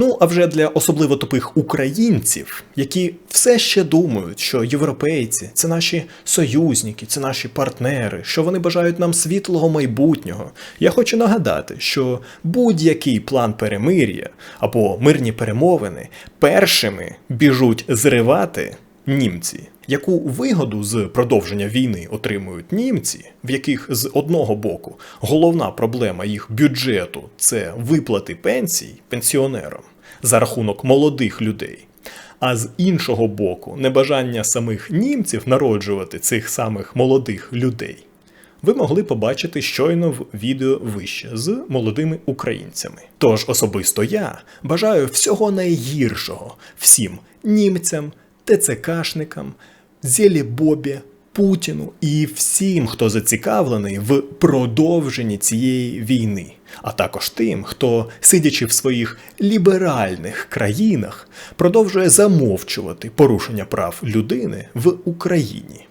Ну, а вже для особливо тупих українців, які все ще думають, що європейці це наші союзники, це наші партнери, що вони бажають нам світлого майбутнього. Я хочу нагадати, що будь-який план перемир'я або мирні перемовини першими біжуть зривати німці. Яку вигоду з продовження війни отримують німці, в яких з одного боку головна проблема їх бюджету це виплати пенсій пенсіонерам за рахунок молодих людей, а з іншого боку, небажання самих німців народжувати цих самих молодих людей, ви могли побачити щойно в відео вище з молодими українцями. Тож особисто я бажаю всього найгіршого всім німцям, ТЦКшникам, Зелі Бобі, Путіну і всім, хто зацікавлений в продовженні цієї війни, а також тим, хто, сидячи в своїх ліберальних країнах, продовжує замовчувати порушення прав людини в Україні.